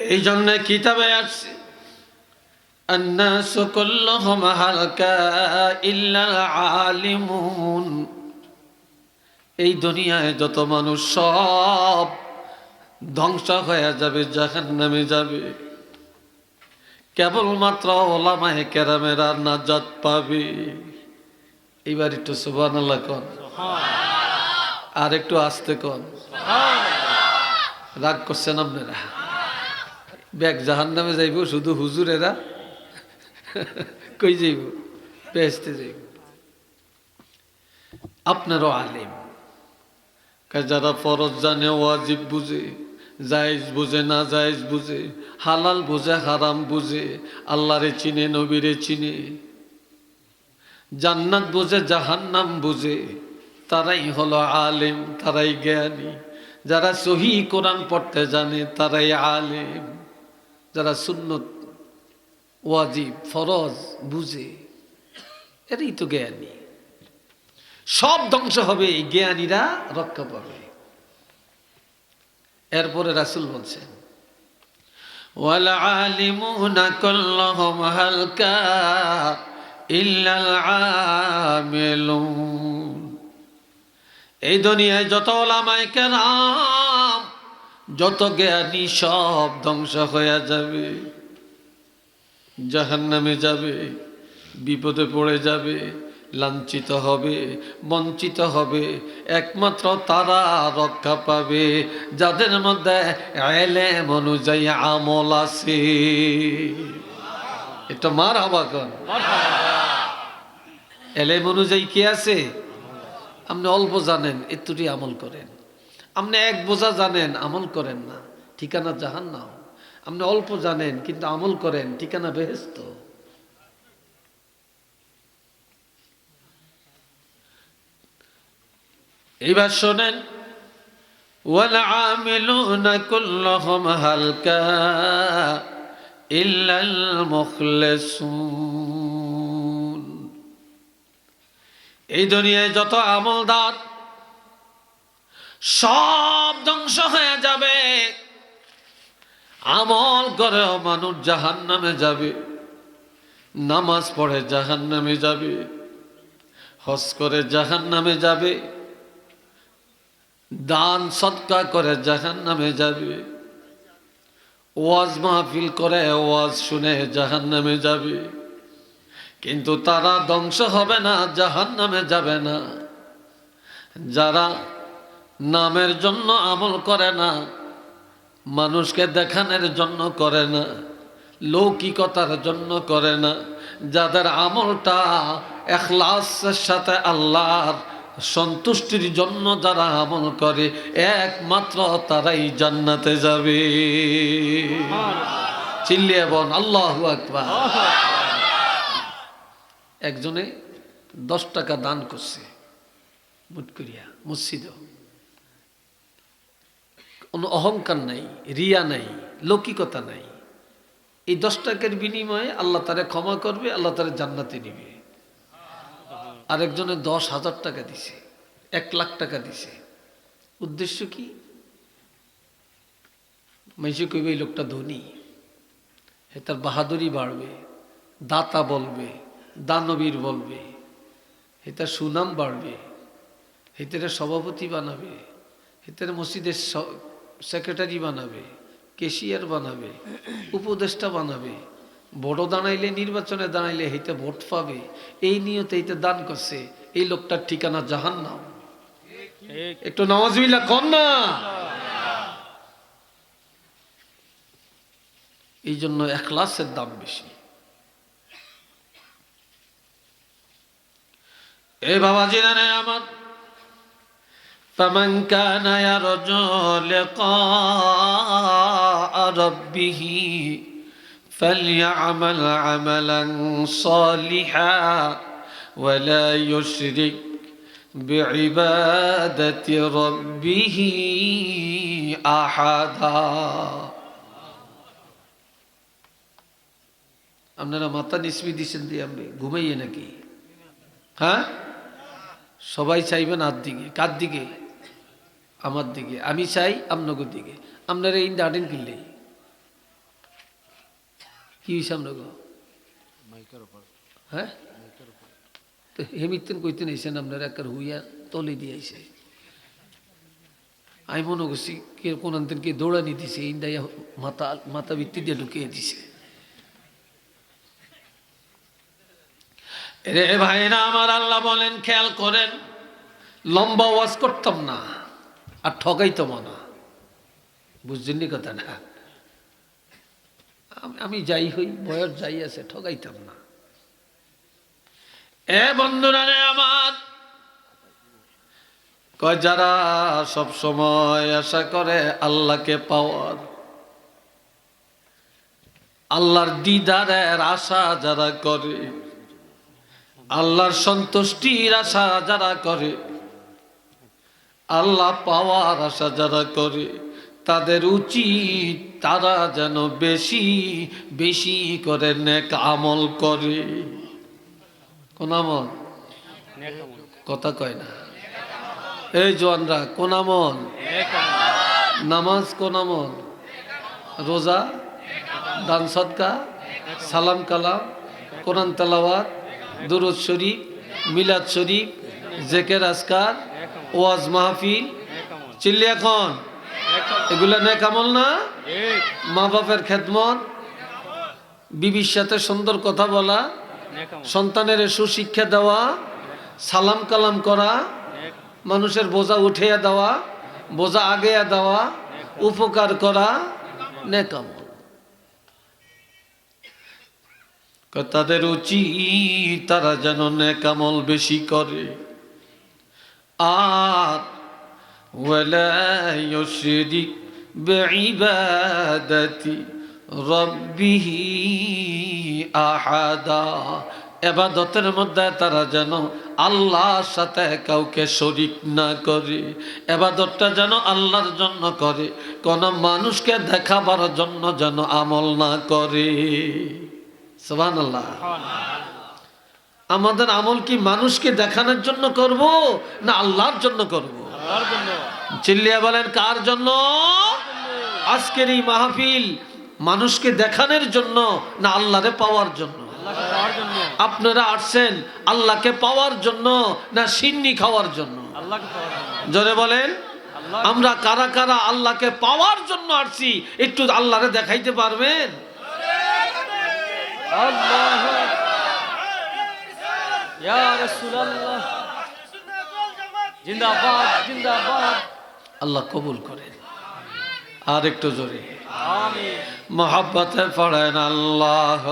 এই জন্য কিতাবে আসছে الناس كلهم هلكا إلا العالمون এই দুনিয়ায় যত মানুষ সব ধ্বংস হয়ে যাবে জাহান নামে যাবে কেবলমাত্র ওলামায় কেরামেরা নাজাত পাবে এইবার একটু সুবান আল্লাহ কন আর একটু আসতে কন রাগ করছেন আপনারা ব্যাগ জাহান নামে যাইব, শুধু হুজুরেরা কই যাইব বেহেস্তে যাইব। আপনারও আলেম। যারা ফরজ জানে, ওয়াজিব বুঝে, জায়েজ বুঝে, না জায়েজ বুঝে, হালাল বুঝে, হারাম বুঝে, আল্লাহরে চিনে, নবীরে চিনে। জান্নাত বুঝে, জাহান্নাম বুঝে, তারাই হলো আলেম, তারাই জ্ঞানী। যারা সহি কোরআন পড়তে জানে, তারাই আলেম। যারা সুন্নত, ওয়াজিব, ফরজ বুঝে, এটাই তো জ্ঞানী। সব ধ্বংস হবে এই জ্ঞানীরা রক্ষা পাবে। এরপরে রাসুল বলছেন ওয়ালিমুনা কল্লহম হালকা এই দুনিয়ায় যত ওলামায় কেরাম যত জ্ঞানী সব ধ্বংস হয়ে যাবে। জাহান নামে যাবে, বিপদে পড়ে যাবে, লাঞ্ছিত হবে, বঞ্চিত হবে। একমাত্র তারা রক্ষা পাবে, যাদের মধ্যে এলেম অনুযায়ী আমল আছে। এটা মার হবা কন। এলেম অনুযায়ী কি আছে? আপনি অল্প জানেন এতুটি আমল করেন। আপনি এক বোঝা জানেন আমল করেন না ঠিকানা জাহান না আপনি অল্প জানেন কিন্তু আমল করেন ঠিকানা বেহেস্ত এইবার শোনেন والعاملون كلهم هلكا إلا المخلصون এই দুনিয়ায় যত আমলদার সব ধ্বংস হয়ে যাবে। আমল করে মানুষ জাহান নামে যাবে। নামাজ পড়ে জাহান নামে যাবে। হজ করে জাহান নামে যাবে। দান সৎকা করে জাহান নামে যাবে। ওয়াজ মাহফিল করে ওয়াজ শুনে জাহান নামে যাবে। কিন্তু তারা ধ্বংস হবে না জাহান নামে যাবে না। যারা নামের জন্য আমল করে না, মানুষকে দেখানোর জন্য করে না, লৌকিকতার জন্য করে না, যাদের আমলটা এখলাসের সাথে আল্লাহর সন্তুষ্টির জন্য যারা আমল করে, একমাত্র তারাই জান্নাতে যাবে। চিল্লিয়ে বন আল্লাহ আকবার। একজনে দশ টাকা দান করছে, মুট করিয়া মসজিদ কোনো অহংকার নাই, রিয়া নাই, লৌকিকতা নাই। এই দশ টাকার বিনিময়ে আল্লাহ তারে ক্ষমা করবে, আল্লাহ তারে জান্নাতে নিবে। আরেকজনে দশ হাজার টাকা দিছে, এক লাখ টাকা দিছে। উদ্দেশ্য কি? মাইসে কইবে, এই লোকটা ধনী। হে তার বাহাদুরি বাড়বে, দাতা বলবে, দানবীর বলবে। হে তার সুনাম বাড়বে। হে তার সভাপতি বানাবে। হে তার মসজিদের সেক্রেটারি বানাবে, কেশিয়ার বানাবে, উপদেষ্টা বানাবে বড় দাঁড়াইলে নির্বাচনে দাঁড়াইলে হেতে ভোট পাবে। এই নিয়তে এইতে দান করছে এই লোকটার ঠিকানা জাহান নাম একটু নওয়াজবিল্লা কম না? এই জন্য এখলাসের দাম বেশি। এ বাবা জিরানে আমার فمن كان يرجو لقاء ربه فليعمل عملا صالحا ولا يشرك بعبادة ربه أحدا আপনারা মাথা নিসবি দিচ্ছেন দিয়ে আপনি ঘুমাইয়ে নাকি হ্যাঁ সবাই চাইবেন আর দিকে কার দিকে আমার দিকে আমি চাই আপনাদের দিকে। আপনারা এই দাঁড়েন কিনলেই কি হয়েছে আমরা গো হ্যাঁ? তো হেমিতেন কইতেন এসেন আপনার একার হুইয়া তলে দিয়ে আইসে আমি মনে করছি কে কোন আনতেন কে দৌড়ানি দিছে ইন্দাইয়া মাথা মাথা ভিত্তি দিয়ে ঢুকিয়ে দিছে। রে ভাই না আমার আল্লাহ বলেন খেয়াল করেন লম্বা ওয়াজ করতাম না। আর ঠগাইতাম না বুঝছেন নি কথা না আমি- যাই হই, বয়স যাই আছে ঠগাইতাম না। এ বন্ধুরা রে আমার, কয় যারা সব সময় আশা করে আল্লাহকে পাওয়ার, আল্লাহর দিদারের আশা যারা করে, আল্লাহর সন্তুষ্টির আশা যারা করে আল্লাহ পাওয়ার আশা যারা করে, তাদের উচিত তারা যেন বেশি বেশি করে নেক আমল করে। কোন আমল? কথা কয় না। এই জোয়ানরা, কোন আমল? নামাজ কোন আমল? রোজা? দান সৎকা? সালাম কালাম? কোরআন তালাওয়াত? দুরুদ শরীফ? মিলাদ শরীফ? জেকের আসকার ওয়াজ মাহফিল চিল্লি এখন এগুলা নেক আমল না? মা বাপের খেদমত। বিবির সাথে সুন্দর কথা বলা। সন্তানের সুশিক্ষা দেওয়া। সালাম কালাম করা। মানুষের বোঝা উঠিয়ে দেওয়া। বোঝা আগেয়া দেওয়া। উপকার করা। নেকামল। তাদের উচিত তারা যেন নেকামল বেশি করে। আর ولا يشرك بعبادة ربه أحدا এবাদতের মধ্যে তারা যেন আল্লাহর সাথে কাউকে শরিক না করে এবাদতটা যেন আল্লাহর জন্য করে কোন মানুষকে দেখাবার জন্য যেন আমল না করে সোহান আল্লাহ আমাদের আমল কি মানুষকে দেখানোর জন্য করব না আল্লাহর জন্য করব? চিল্লিয়া বলেন কার জন্য? আজকের এই মাহফিল মানুষকে দেখানোর জন্য না আল্লাহরে পাওয়ার জন্য? আপনারা আসছেন আল্লাহকে পাওয়ার জন্য না সিন্নি খাওয়ার জন্য? জোরে বলেন আমরা কারা কারা আল্লাহকে পাওয়ার জন্য আসছি একটু আল্লাহরে দেখাইতে পারবেন? জিন্দাবাদ জিন্দাবাদ আল্লাহ কবুল করেন আর একটু জোরে আমিন মোহাব্বতে পড়েন আল্লাহ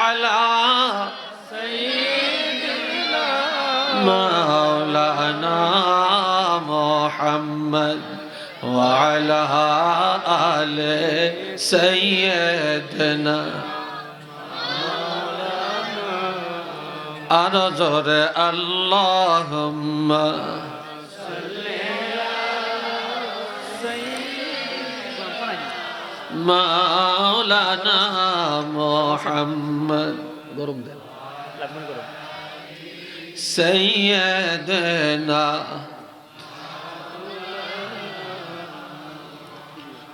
আলা مولانا محمد وعلى آل سيدنا আর জোরে আল্লাহ মাওলানা মোহাম্মদ। গরম দেন। সৈয়দনা।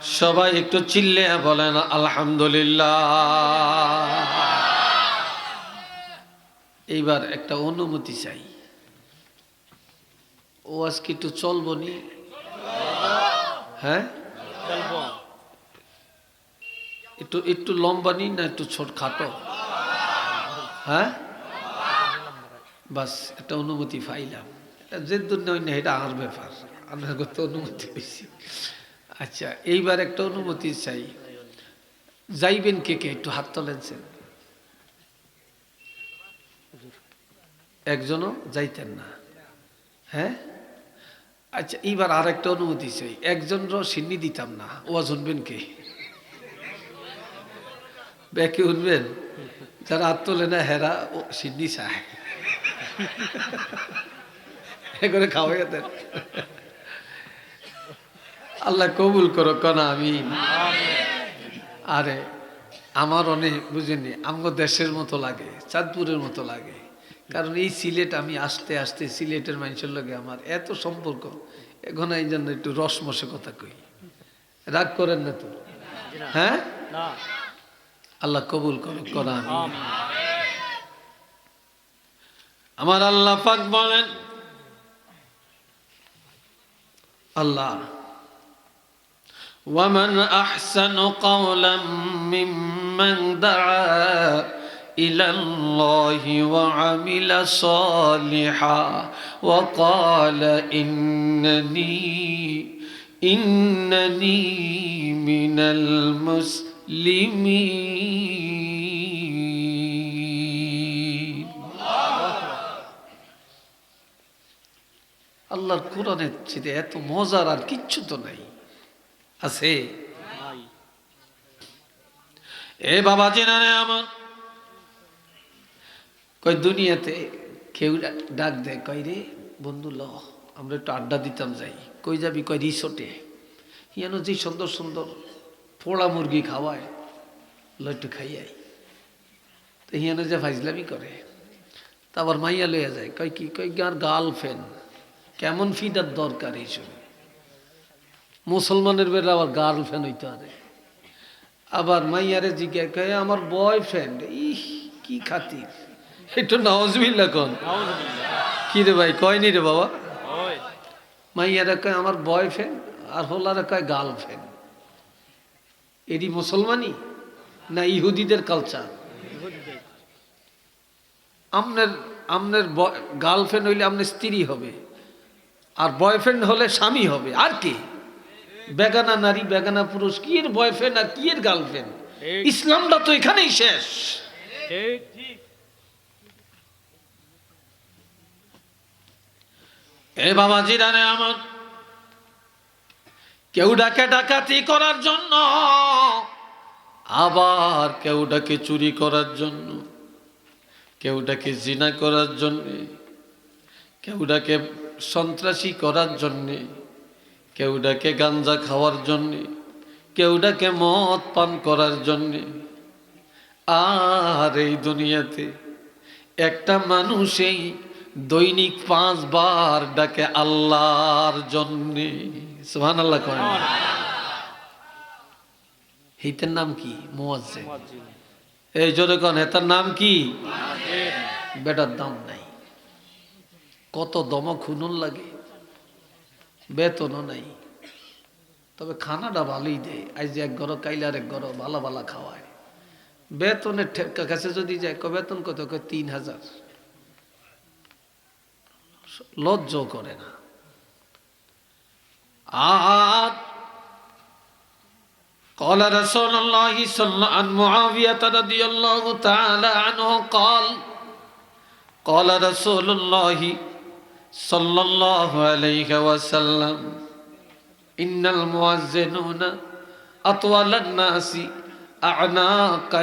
সবাই একটু চিল্লে বলেন আলহামদুলিল্লাহ। এইবার একটা অনুমতি চাই। ও আজকে একটু চলবো নি? হ্যাঁ? একটু একটু লম্বা নি না, একটু ছোট খাটো। হ্যাঁ? বাস, একটা অনুমতি পাইলাম। যে দূর নয় না, এটা আমার ব্যাপার। আপনার করতে অনুমতি পেয়েছি আচ্ছা এইবার একটা অনুমতি চাই। যাইবেন কে কে? একটু হাত তোলেনছেন একজনও যাইতেন না। হ্যাঁ? আচ্ছা এইবার আর একটা অনুমতি চাই একজনরও সিন্নি দিতাম না। ওয়াজ শুনবেন কে? ব্যাকে উঠবেন যারা হাত তোলে না, হেরা ও সিন্নি চায়। করে খাওয়াই দেন আল্লাহ কবুল করো কনা আমি আরে আমার অনেক বুঝিনি আমগো দেশের মতো লাগে, চাঁদপুরের মতো লাগে। কারণ এই সিলেট আমি আসতে আসতে সিলেটের মানুষের লগে আমার এত সম্পর্ক এখন এই জন্য একটু রসমসে কথা কই রাগ করেন না তো হ্যাঁ না আল্লাহ কবুল করুক কোরআন আমিন আমার আল্লাহ পাক বলেন আল্লাহ ومن أحسن قولا ممن دعا إلى الله وعمل صالحا وقال إنني إنني من المسلمين আল্লাহর কোরআনের চেয়ে এত মজার আর কিচ্ছু তো নাই আছে নাই এ বাবা জেনারে আমার কই দুনিয়াতে কেউ ডাক দেয় কই রে, বন্ধু ল, আমরা একটু আড্ডা দিতাম যাই। কই যাবি কই রিসোর্টে। ইয়ানো যে সুন্দর সুন্দর পোড়া মুরগি খাওয়ায়, ল খাইয়াই তো হিয়ানো যে ফাইজলামি করে তারপর মাইয়া লইয়া যায় কই কি কই আর গার্লফ্রেন্ড, কেমন ফিডার দরকার এইসব? মুসলমানের বেলা আবার গার্লফ্রেন্ড হইতে পারে আবার মাইয়ারে জিজ্ঞাসা করে, আমার বয়ফ্রেন্ড? ইহ, কি খাতির। একটু নওয়াজবিল্লা কন। কি রে ভাই কয়নি রে বাবা? মাইয়ারে কয় আমার বয়ফ্রেন্ড আর হোলারে কয় গার্লফ্রেন্ড এটি মুসলমানই না ইহুদিদের কালচার আপনার আপনার গার্লফ্রেন্ড হইলে আপনার স্ত্রী হবে আর বয়ফ্রেন্ড হলে স্বামী হবে। আর কি? বেগানা নারী বেগানা পুরুষ কি এর বয়ফ্রেন্ড আর কি এর গার্লফ্রেন্ড ইসলামটা তো এখানেই শেষ। ঠিক। এ বাবা জিরানে আমার কেউ ডাকে ডাকাতি করার জন্য, আবার কেউ ডাকে চুরি করার জন্য, কেউ ডাকে জিনা করার জন্যে, কেউ ডাকে সন্ত্রাসী করার জন্যে, কেউ ডাকে গাঞ্জা খাওয়ার জন্যে, কেউ ডাকে মদ পান করার জন্যে। আর এই দুনিয়াতে একটা মানুষই দৈনিক পাঁচবার ডাকে আল্লাহর জন্যে। সুহান আল্লাহ কয় হিতের নাম কি? মুয়াজ্জেন। এই জোরে কন, হেতার নাম কি? বেটার দাম নাই। কত দম খুনুন লাগে, বেতনও নাই। তবে খানাটা ভালোই দেয় আজ যে এক ঘর কাইলার এক ঘর ভালো ভালো খাওয়ায়। বেতনের কাছে যদি যায় বেতন কত? তিন হাজার। লজ্জ করে না আর قال رسول الله صلى عن معاوية رضي الله تعالى عنه قال قال رسول الله صلى الله عليه وسلم إن المؤذنون أطول الناس أعناقا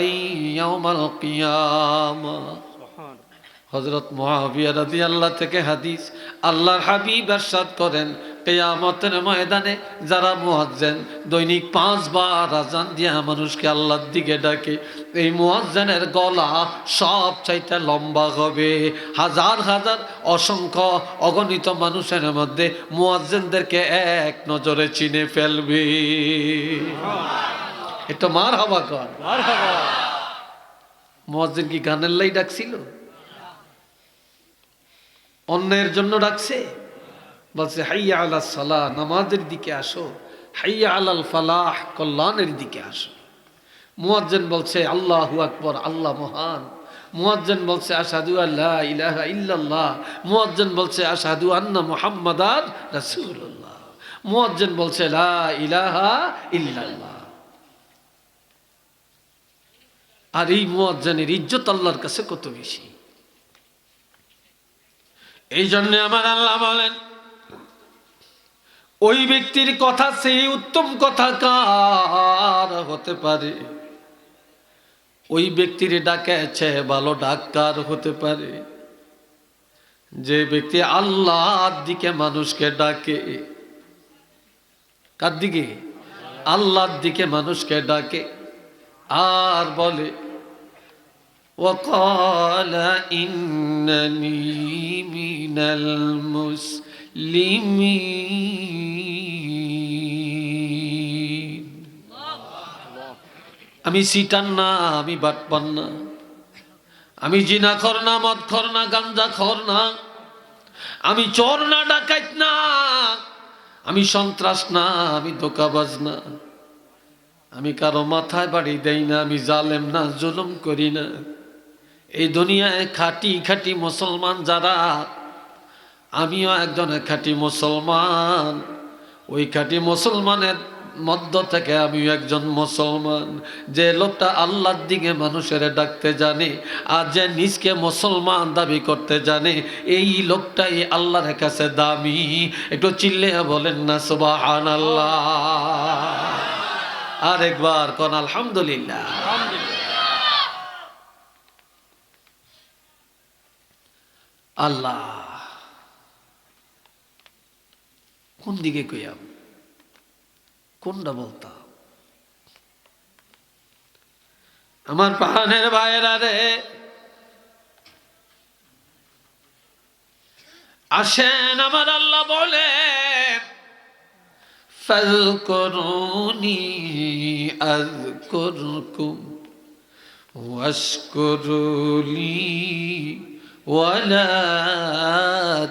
يوم القيامة সুবহান হজরত মহাবিয়া আল্লাহ থেকে হাদিস আল্লাহর হাবিব এরশাদ করেন কেয়ামতের ময়দানে যারা মুয়াজ্জেন দৈনিক পাঁচবার আজান দিয়া মানুষকে আল্লাহর দিকে ডাকে এই মুয়াজ্জেনের গলা সব চাইতে লম্বা হবে। হাজার হাজার অসংখ্য অগণিত মানুষের মধ্যে মুয়াজ্জেনদেরকে এক নজরে চিনে ফেলবে। এটা মার হবা কর মুয়াজ্জিন কি গানের লাই ডাকছিল? অন্যের জন্য ডাকছে। বলছে, হাইয়া আলা সালাহ, নামাজের দিকে আসো। হাইয়া আলাল ফালাহ, কল্যাণের দিকে আসো। মুয়াজ্জেন বলছে, আল্লাহু আকবর, আল্লাহ মহান। মুয়াজ্জেন বলছে আসাদু আল্লাহ ইলাহা ইল্লাল্লাহ। মুয়াজ্জেন বলছে আসাদু আন্না মুহাম্মাদান রাসূলুল্লাহ। মুয়াজ্জেন বলছে, লা ইলাহা ইল্লাল্লাহ। আর এই মুয়াজ্জেনের ইজ্জত আল্লাহর কাছে কত বেশি? এই জন্য আমার আল্লাহ বলেন, ওই ব্যক্তির কথা সেই উত্তম কথা কার হতে পারে? ওই ব্যক্তির ডাকেছে ভালো ডাক্তার হতে পারে? যে ব্যক্তি আল্লাহর দিকে মানুষকে ডাকে। কার দিকে? আল্লাহর দিকে মানুষকে ডাকে। আর বলে وقال إنني من المسلمين আমি সিটান না আমি বাটপান না আমি জিনা খর না মদ খর না গাঞ্জা খর না আমি চোর না ডাকাইত না আমি সন্ত্রাস না আমি দোকাবাজ না আমি কারো মাথায় বাড়ি দেই না আমি জালেম না জুলুম করি না এই দুনিয়ায় খাটি খাটি মুসলমান যারা, আমিও একজন খাঁটি মুসলমান। ওই খাঁটি মুসলমানের মধ্য থেকে আমি একজন মুসলমান। যে লোকটা আল্লাহর দিকে মানুষের ডাকতে জানে, আর যে নিজকে মুসলমান দাবি করতে জানে, এই লোকটাই আল্লাহর কাছে দামি। একটু চিল্লে বলেন না সুবাহান আল্লাহ আরেকবার কোন আলহামদুলিল্লাহ। আল্লাহ কোন দিকে কইয়াম কোনটা বলতাম আমার পাহানের ভাইয়েরা রে আসেন আমার আল্লাহ বলে فاذكروني أذكركم واشكروا لي ولا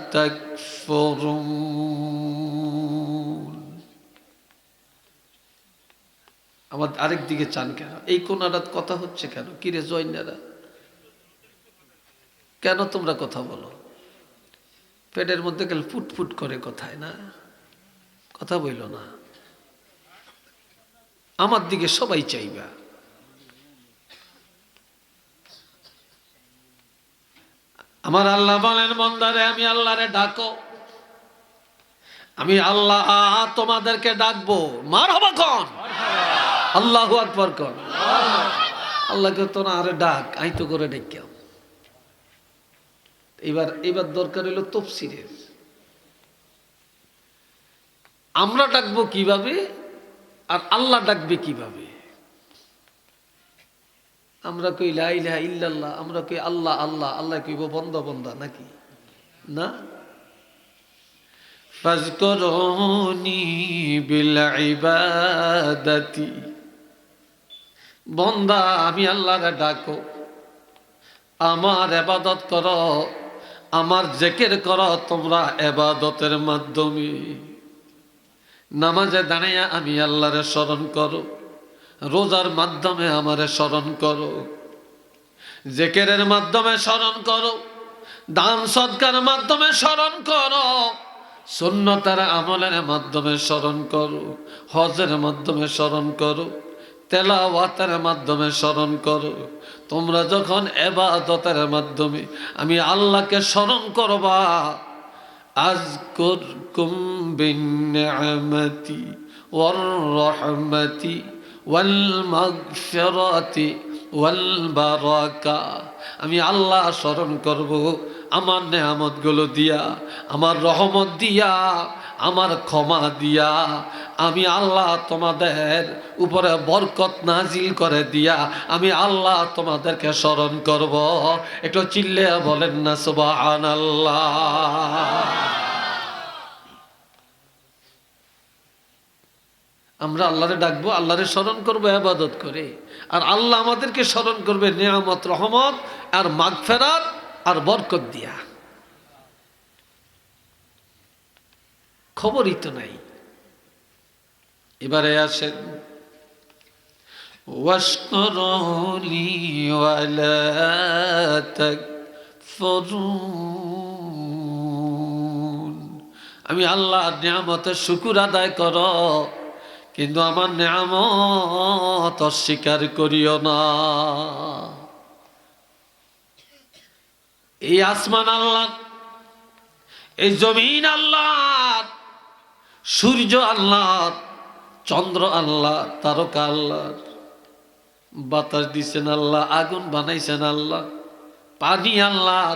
تكفرون আমার আরেক দিকে চান কেন এই কোনারাত কথা হচ্ছে কেন কিরে জৈনারা কেন তোমরা কথা বলো পেটের মধ্যে গেলে ফুটফুট করে কথায় না কথা বইল না আমার দিকে সবাই চাইবা আমার আল্লাহ বলেন মন্দারে আমি আল্লাহরে ডাকো। আমি আল্লাহ তোমাদেরকে ডাকবো। মার হবা কন? আল্লাহ আকবর কন। আল্লাহকে তো না আরে ডাক আই তো করে ডেকে এবার এবার দরকার হইল তফসিরের আমরা ডাকবো কীভাবে? আর আল্লাহ ডাকবে কীভাবে? আমরা কই লা ইলাহা ইল্লাল্লাহ, আমরা কই আল্লাহ আল্লাহ আল্লাহ কইব বন্ধ, বন্ধা, নাকি? না? ফাজকুরুনি বিল ইবাদাতি বন্দা, আমি আল্লাহরে ডাকো। আমার এবাদত করো, আমার জেকের করো, তোমরা এবাদতের মাধ্যমে। নামাজে দাঁড়াইয়া আমি আল্লাহরে স্মরণ করো। রোজার মাধ্যমে আমারে স্মরণ করো। জেকেরের মাধ্যমে স্মরণ করো। দান সৎকার মাধ্যমে স্মরণ করো। সন্ন্যতার আমলের মাধ্যমে স্মরণ করো। হজের মাধ্যমে স্মরণ করো। তেলাওয়াতের মাধ্যমে স্মরণ করো। তোমরা যখন এবাদতের মাধ্যমে আমি আল্লাহকে স্মরণ করবা আজ করকুম ওর রহমতি। আমি আল্লাহ স্মরণ করব, আমার নেয়ামতগুলো দিয়া, আমার রহমত দিয়া, আমার ক্ষমা দিয়া। আমি আল্লাহ তোমাদের উপরে বরকত নাজিল করে দিয়া, আমি আল্লাহ তোমাদেরকে স্মরণ করব। একটু চিল্লে বলেন না, সুবহানাল্লাহ। আল্লাহ আমরা আল্লাহরে ডাকবো, আল্লাহরে স্মরণ করব আবাদত করে। আর আল্লাহ আমাদেরকে স্মরণ করবে, নিয়ামত, রহমত, আর মাগফেরাত, আর বরকত দিয়া। খবরই তো নাই। এবারে আসেন। ওয়াশকুরুলি ওয়ালা আমি আল্লাহর নিয়ামতের শুকুর আদায় করো। কিন্তু আমার নিয়ামত অস্বীকার করিও না। এই আসমান আল্লাহ, এই জমিন আল্লাহ, সূর্য আল্লাহ, চন্দ্র আল্লাহ, তারকা আল্লাহ, বাতাস দিছেন আল্লাহ, আগুন বানাইছেন আল্লাহ, পানি আল্লাহ,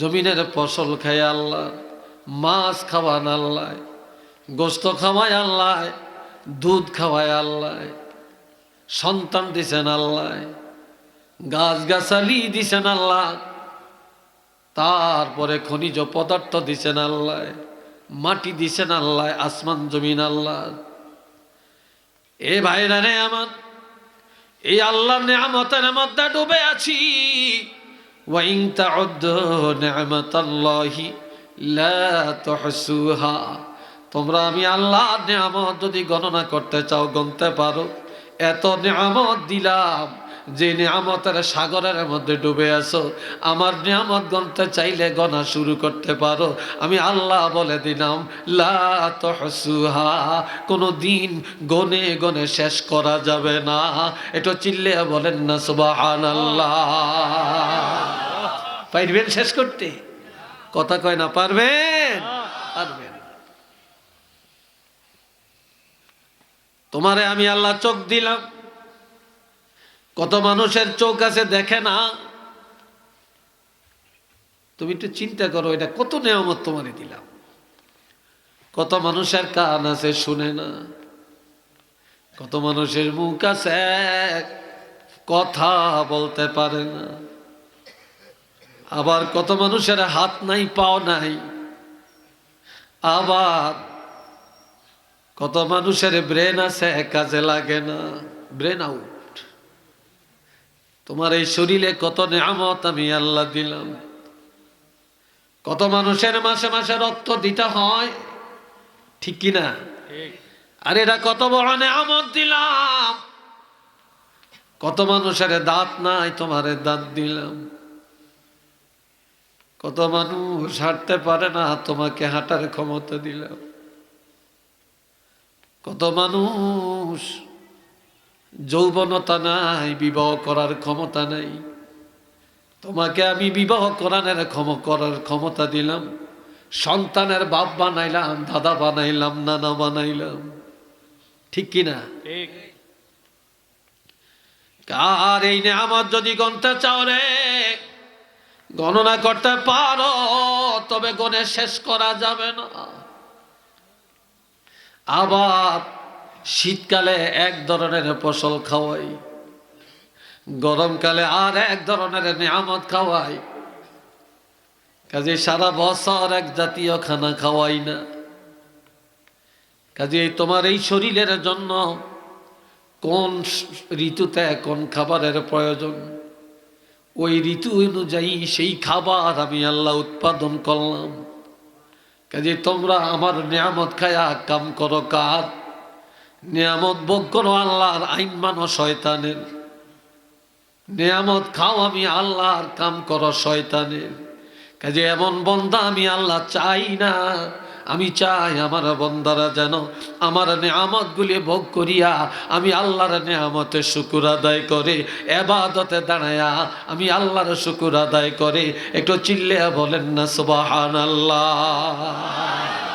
জমিনের ফসল খায় আল্লাহ, মাছ খাওয়ান আল্লাহ, গোস্ত খাওয়ায় আল্লাহ দুধ খাওয়ায় আল্লাহ, সন্তান দিছেন আল্লাহ গাছ গাছালি দিছেন আল্লাহ, তারপরে খনিজ পদার্থ দিছেন আল্লাহ, মাটি দিছেন আল্লাহ, আসমান জমিন আল্লাহ। এ ভাইরা রে আমার, এই আল্লাহ নিয়ামতের মধ্যে ডুবে আছি। ওয়াইন তাউদ্দু নিয়ামতাল্লাহি লা তুহসুহা। তোমরা আমি আল্লাহ নিয়ামত যদি গণনা করতে চাও গণতে পারো। এত নিয়ামত দিলাম যে নিয়ামতের সাগরের মধ্যে ডুবে আছো। আমার নিয়ামত গণতে চাইলে গণা শুরু করতে পারো। আমি আল্লাহ বলে দিলাম, লা তহসুহা, কোনো দিন গনে গনে শেষ করা যাবে না। এটা চিল্লে বলেন না সুবাহান আল্লাহ পারবেন শেষ করতে? কথা কয় না, পারবেন? পারবেন। তোমারে আমি আল্লাহ চোখ দিলাম। কত মানুষের চোখ আছে দেখে না। তুমি একটু চিন্তা করো, এটা কত নিয়ামত তোমারে দিলাম। কত মানুষের কান আছে শুনে না। কত মানুষের মুখ আছে কথা বলতে পারে না। আবার কত মানুষের হাত নাই, পাও নাই। আবার কত মানুষের ব্রেন আছে কাজে লাগে না। ব্রেন আউট তোমার এই শরীরে কত নিয়ামত আমি আল্লাহ দিলাম। কত মানুষের মাসে মাসে রক্ত দিতে হয় ঠিক কিনা? আর এটা কত বড় নিয়ামত দিলাম। কত মানুষের দাঁত নাই তোমারে দাঁত দিলাম। কত মানুষ হাঁটতে পারে না তোমাকে হাঁটার ক্ষমতা দিলাম। কত মানুষ? যৌবনতা নাই বিবাহ করার ক্ষমতা নাই। তোমাকে আমি বিবাহ করানোর ক্ষম করার ক্ষমতা দিলাম। সন্তানের বাপ বানাইলাম দাদা বানাইলাম নানা বানাইলাম। ঠিক কিনা ঠিক। আর এই আমার যদি গণতে চাও রে? গণনা করতে পারো তবে গণে শেষ করা যাবে না। আবার শীতকালে এক ধরনের ফসল খাওয়াই, গরমকালে আর এক ধরনের নিয়ামত খাওয়াই। কাজে সারা বছর এক জাতীয় খানা খাওয়াই না। কাজে তোমার এই শরীরের জন্য কোন ঋতুতে কোন খাবারের প্রয়োজন? ওই ঋতু অনুযায়ী সেই খাবার আমি আল্লাহ উৎপাদন করলাম। কাজে তোমরা আমার নিয়ামত খায়া কাম করো কার? নিয়ামত ভোগ করো আল্লাহর আইন মানো শয়তানের। নিয়ামত খাও আমি আল্লাহর কাম করো শয়তানের। কাজে এমন বন্ধা আমি আল্লাহ চাই না। আমি চাই আমার বন্দারা যেন আমার নিয়ামতগুলি ভোগ করিয়া আমি আল্লাহর নেয়ামতে শুকুর আদায় করে, এবাদতে দাঁড়ায়া আমি আল্লাহর শুকুর আদায় করে। একটু চিল্লে বলেন না সুবাহান আল্লাহ